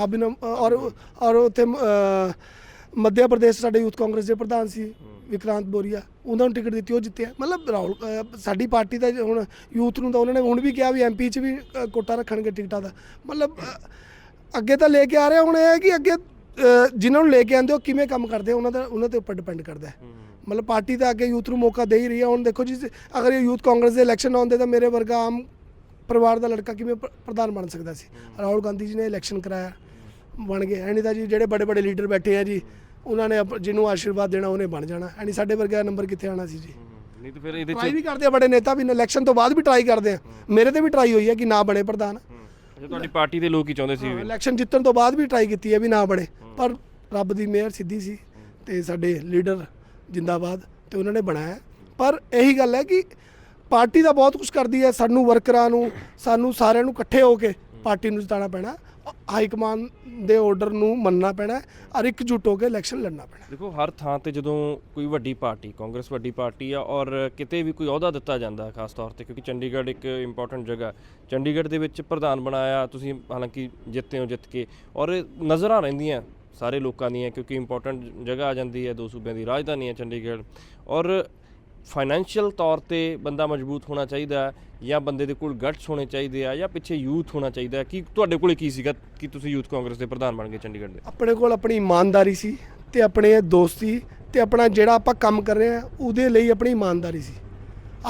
ਅਭਿਨਵ ਔਰ ਔਰ ਉੱਥੇ ਅ, ਮੱਧ ਪ੍ਰਦੇਸ਼ ਸਾਡੇ ਯੂਥ ਕਾਂਗਰਸ ਦੇ ਪ੍ਰਧਾਨ ਸੀ ਵਿਕਰਾਂਤ ਬੋਰੀਆ ਉਹਨਾਂ ਨੂੰ ਟਿਕਟ ਦਿੱਤੀ ਉਹ ਜਿੱਤੇ ਮਤਲਬ ਰਾਹੁਲ ਸਾਡੀ ਪਾਰਟੀ ਦਾ ਹੁਣ ਯੂਥ ਨੂੰ ਤਾਂ ਉਹਨਾਂ ਨੇ ਹੁਣ ਵੀ ਕਿਹਾ ਵੀ ਐਮਪੀ 'ਚ ਵੀ ਕੋਟਾ ਰੱਖਣਗੇ ਟਿਕਟਾਂ ਦਾ। ਮਤਲਬ ਅੱਗੇ ਤਾਂ ਲੈ ਕੇ ਆ ਰਹੇ ਹੁਣ ਇਹ ਹੈ ਕਿ ਅੱਗੇ ਜਿਨ੍ਹਾਂ ਨੂੰ ਲੈ ਕੇ ਆਉਂਦੇ ਉਹ ਕਿਵੇਂ ਕੰਮ ਕਰਦੇ ਆ, ਉਹਨਾਂ ਦਾ ਉਹਨਾਂ ਦੇ ਉੱਪਰ ਡਿਪੈਂਡ ਕਰਦਾ ਹੈ। ਮਤਲਬ ਪਾਰਟੀ ਤਾਂ ਅੱਗੇ ਯੂਥ ਨੂੰ ਮੌਕਾ ਦੇ ਹੀ ਰਹੀ ਹੈ। ਹੁਣ ਦੇਖੋ ਜੀ ਅਗਰ ਇਹ ਯੂਥ ਕਾਂਗਰਸ ਦੇ ਇਲੈਕਸ਼ਨ ਆਉਂਦੇ ਤਾਂ ਮੇਰੇ ਵਰਗਾ ਆਮ ਪਰਿਵਾਰ ਦਾ ਲੜਕਾ ਕਿਵੇਂ ਪ੍ਰ- ਪ੍ਰਧਾਨ ਬਣ ਸਕਦਾ ਸੀ? ਰਾਹੁਲ ਗਾਂਧੀ ਜੀ ਨੇ ਇਲੈਕਸ਼ਨ ਕਰਾਇਆ ਬਣ ਗਏ। ਐ ਨਹੀਂ ਤਾਂ ਜੀ ਜਿਹੜੇ ਬੜੇ ਬੜੇ ਲੀਡਰ ਬੈਠੇ ਆ ਜੀ ਉਹਨਾਂ ਨੇ ਜਿਹਨੂੰ ਆਸ਼ੀਰਵਾਦ ਦੇਣਾ ਉਹਨੇ ਬਣ ਜਾਣਾ। ਐ ਨਹੀਂ ਸਾਡੇ ਵਰਗਾ ਨੰਬਰ ਕਿੱਥੇ ਆਣਾ ਸੀ ਜੀ? ਨਹੀਂ ਤਾਂ ਫਿਰ ਇਹਦੇ ਟਰਾਈ ਵੀ ਕਰਦੇ ਆ ਬੜੇ ਨੇਤਾ ਵੀ ਇਲੈਕਸ਼ਨ ਤੋਂ ਬਾਅਦ ਵੀ ਟਰਾਈ ਕਰਦੇ ਆ। ਮੇਰੇ ਤੇ ਵੀ ਟਰਾਈ ਹੋਈ ਹੈ ਕਿ ਨਾ ਬਣੇ ਪ੍ਰਧਾਨ। ਅੱਛਾ ਤੁਹਾਡੀ ਪਾਰਟੀ ਦੇ ਲੋਕ ਹੀ ਚਾਹੁੰਦੇ ਸੀ ਵੀ। ਇਲੈਕਸ਼ਨ ਜਿੱਤਣ ਤੋਂ ਬਾਅਦ ਵੀ ਟਰਾਈ ਕੀਤੀ ਹੈ ਵੀ ਨਾ ਬਣੇ ਪਰ ਰੱਬ ਦੀ ਮਿਹਰ ਸਿੱਧੀ ਸੀ ਤੇ ਸਾਡੇ ਲੀਡਰ ਜਿੰਦਾਬਾਦ ਤੇ ਉਹਨਾਂ ਨੇ ਬਣਾਇਆ। ਪਰ ਇਹੀ ਗੱਲ ਹੈ ਕਿ ਪਾਰਟੀ ਦਾ ਬਹੁਤ ਕੁਝ ਕਰਦੀ ਹੈ ਸਾਨੂੰ ਵਰਕਰਾਂ ਨੂੰ ਸਾਨੂੰ ਸਾਰਿਆਂ ਨੂੰ ਇਕੱਠੇ ਹੋ ਕੇ ਪਾਰਟੀ ਨੂੰ ਜਿਤਾਉਣਾ ਪੈਣਾ। ਹਾਈ ਕਮਾਨ ਦੇ ਆਰਡਰ ਨੂੰ ਮੰਨਣਾ ਪੈਣਾ ਔਰ ਇਕਜੁੱਟ ਹੋ ਕੇ ਇਲੈਕਸ਼ਨ ਲੜਨਾ ਪੈਣਾ ਦੇਖੋ, ਹਰ ਥਾਂ ਤੇ ਜਦੋਂ ਕੋਈ ਵੱਡੀ ਪਾਰਟੀ, ਕਾਂਗਰਸ ਵੱਡੀ ਪਾਰਟੀ ਆ ਔਰ ਕਿਤੇ ਵੀ ਕੋਈ ਅਹੁਦਾ ਦਿੱਤਾ ਜਾਂਦਾ ਖਾਸ ਤੌਰ ਤੇ, ਕਿਉਂਕਿ ਚੰਡੀਗੜ੍ਹ ਇੱਕ ਇੰਪੋਰਟੈਂਟ ਜਗ੍ਹਾ ਚੰਡੀਗੜ੍ਹ ਦੇ ਵਿੱਚ ਪ੍ਰਧਾਨ ਬਣਾਇਆ, ਤੁਸੀਂ ਹਾਲਾਂਕਿ ਜਿੱਤੇ ਹੋ ਜਿੱਤ ਕੇ ਔਰ ਨਜ਼ਰਾਂ ਰਹਿੰਦੀਆਂ ਸਾਰੇ ਲੋਕਾਂ ਦੀਆਂ, ਕਿਉਂਕਿ ਇੰਪੋਰਟੈਂਟ ਜਗ੍ਹਾ ਆ ਜਾਂਦੀ ਹੈ, ਦੋ ਸੂਬਿਆਂ ਦੀ ਰਾਜਧਾਨੀ ਹੈ ਚੰਡੀਗੜ੍ਹ ਔਰ ਫਾਈਨੈਂਸ਼ੀਅਲ ਤੌਰ ਤੇ ਬੰਦਾ ਮਜ਼ਬੂਤ ਹੋਣਾ ਚਾਹੀਦਾ ਜਾਂ ਬੰਦੇ ਦੇ ਕੋਲ ਗਟਸ ਹੋਣੇ ਚਾਹੀਦੇ ਆ ਜਾਂ ਪਿੱਛੇ ਯੂਥ ਹੋਣਾ ਚਾਹੀਦਾ ਹੈ? ਕੀ ਤੁਹਾਡੇ ਕੋਲੇ ਕੀ ਸੀਗਾ ਕਿ ਤੁਸੀਂ ਯੂਥ ਕਾਂਗਰਸ ਦੇ ਪ੍ਰਧਾਨ ਬਣ ਗਏ ਚੰਡੀਗੜ੍ਹ ਦੇ? ਆਪਣੇ ਕੋਲ ਆਪਣੀ ਇਮਾਨਦਾਰੀ ਸੀ ਤੇ ਆਪਣੇ ਦੋਸਤੀ ਤੇ ਆਪਣਾ ਜਿਹੜਾ ਆਪਾਂ ਕੰਮ ਕਰ ਰਹੇ ਆ, ਉਹਦੇ ਲਈ ਆਪਣੀ ਇਮਾਨਦਾਰੀ ਸੀ।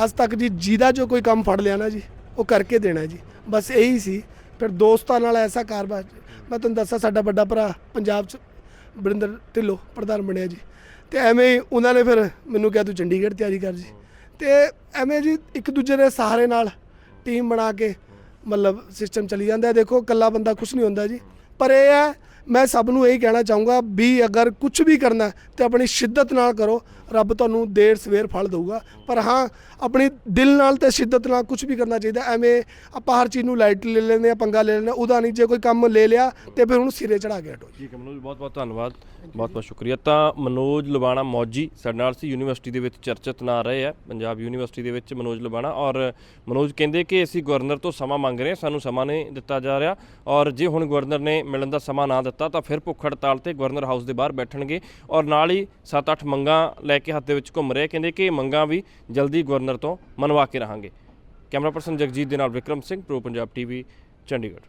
ਅੱਜ ਤੱਕ ਜੀ ਜਿਹਦਾ ਜੋ ਕੋਈ ਕੰਮ ਫੜ ਲਿਆ ਨਾ ਜੀ, ਉਹ ਕਰਕੇ ਦੇਣਾ ਜੀ। ਬਸ ਇਹੀ ਸੀ। ਫਿਰ ਦੋਸਤਾਂ ਨਾਲ ਐਸਾ ਕਾਰਬਾਰ ਮੈਂ ਤੁਹਾਨੂੰ ਦੱਸਾਂ, ਸਾਡਾ ਵੱਡਾ ਭਰਾ ਪੰਜਾਬ ਚ ਬਰਿੰਦਰ ਢਿੱਲੋਂ ਪ੍ਰਧਾਨ ਬਣਿਆ ਜੀ। ਤੇ ਐਵੇਂ ਹੀ ਉਹਨਾਂ ਨੇ ਫਿਰ ਮੈਨੂੰ ਕਿਹਾ, ਤੂੰ ਚੰਡੀਗੜ੍ਹ ਤਿਆਰੀ ਕਰ ਜੀ। ਤੇ ਐਵੇਂ ਜੀ ਇੱਕ ਦੂਜੇ ਦੇ ਸਹਾਰੇ ਨਾਲ ਟੀਮ ਬਣਾ ਕੇ ਮਤਲਬ ਸਿਸਟਮ ਚੱਲੀ ਜਾਂਦਾ ਹੈ। ਦੇਖੋ, ਇਕੱਲਾ ਬੰਦਾ ਕੁਝ ਨਹੀਂ ਹੁੰਦਾ ਜੀ। ਪਰ ਇਹ ਹੈ, ਮੈਂ ਸਭ ਨੂੰ ਇਹੀ ਕਹਿਣਾ ਚਾਹੂੰਗਾ, ਵੀ ਅਗਰ ਕੁਝ ਵੀ ਕਰਨਾ ਹੈ, ਤੇ ਆਪਣੀ ਸ਼ਿੱਦਤ ਨਾਲ ਕਰੋ। ਰੱਬ ਤੁਹਾਨੂੰ ਦੇਰ ਸਵੇਰ ਫਲ ਦੇਊਗਾ। ਪਰ ਹਾਂ ਆਪਣੀ ਦਿਲ ਨਾਲ ਤੇ ਸ਼ਿੱਦਤ ਨਾਲ ਕੁਝ ਵੀ ਕਰਨਾ ਚਾਹੀਦਾ ਐਵੇਂ ਆਪਾਂ ਹਰ ਚੀਜ਼ ਨੂੰ ਲਾਈਟ ਲੈ ਲੈਂਦੇ ਆ ਪੰਗਾ ਲੈ ਲੈਂਦੇ ਹਾਂ, ਉਹਦਾ ਨਹੀਂ ਜੇ ਕੋਈ ਕੰਮ ਲੈ ਲਿਆ ਤੇ ਫਿਰ ਉਹਨੂੰ ਸਿਰੇ ਚੜਾ ਕੇ ਹਟੋ ਠੀਕ ਹੈ ਮਨੋਜ ਬਹੁਤ ਬਹੁਤ ਧੰਨਵਾਦ ਬਹੁਤ ਬਹੁਤ ਸ਼ੁਕਰੀਆ। ਤਾਂ ਮਨੋਜ ਲਵਾਣਾ ਮੌਜੀ ਸਾਡੇ ਨਾਲ ਸੀ ਯੂਨੀਵਰਸਿਟੀ ਦੇ ਵਿੱਚ ਚਰਚਿਤ ਨਾ ਰਹੇ ਆ ਪੰਜਾਬ ਯੂਨੀਵਰਸਿਟੀ ਦੇ ਵਿੱਚ ਮਨੋਜ ਲਵਾਣਾ ਔਰ ਮਨੋਜ ਕਹਿੰਦੇ ਕਿ ਅਸੀਂ ਗਵਰਨਰ ਤੋਂ ਸਮਾਂ ਮੰਗ ਰਹੇ ਹਾਂ ਸਾਨੂੰ ਸਮਾਂ ਨਹੀਂ ਦਿੱਤਾ ਜਾ ਰਿਹਾ। ਔਰ ਜੇ ਹੁਣ ਗਵਰਨਰ ਨੇ ਮਿਲਣ ਦਾ ਸਮਾਂ ਨਾ ਦਿੱਤਾ ਤਾਂ ਫਿਰ ਭੁੱਖ ਹੜਤਾਲ ਤੇ ਗਵਰਨਰ ਹਾਊਸ ਦੇ ਬਾਹਰ ਬੈਠਣਗੇ। ਔਰ ਨਾਲ ਹੀ 7-8 ਮੰਗਾਂ ਲੈ ਕੇ ਹੱਥ ਦੇ ਵਿੱਚ ਘੁੰਮ ਰਿਹਾ ਕਹਿੰਦੇ ਕਿ ਇਹ ਮੰਗਾਂ ਵੀ ਜਲਦੀ ਗਵਰਨਰ ਤੋਂ ਮਨਵਾ ਕੇ ਰਹਾਂਗੇ। ਕੈਮਰਾ ਪਰਸਨ ਜਗਜੀਤ ਦੇ ਨਾਲ ਵਿਕਰਮ ਸਿੰਘ, ਪ੍ਰੋ ਪੰਜਾਬ ਟੀਵੀ, ਚੰਡੀਗੜ੍ਹ।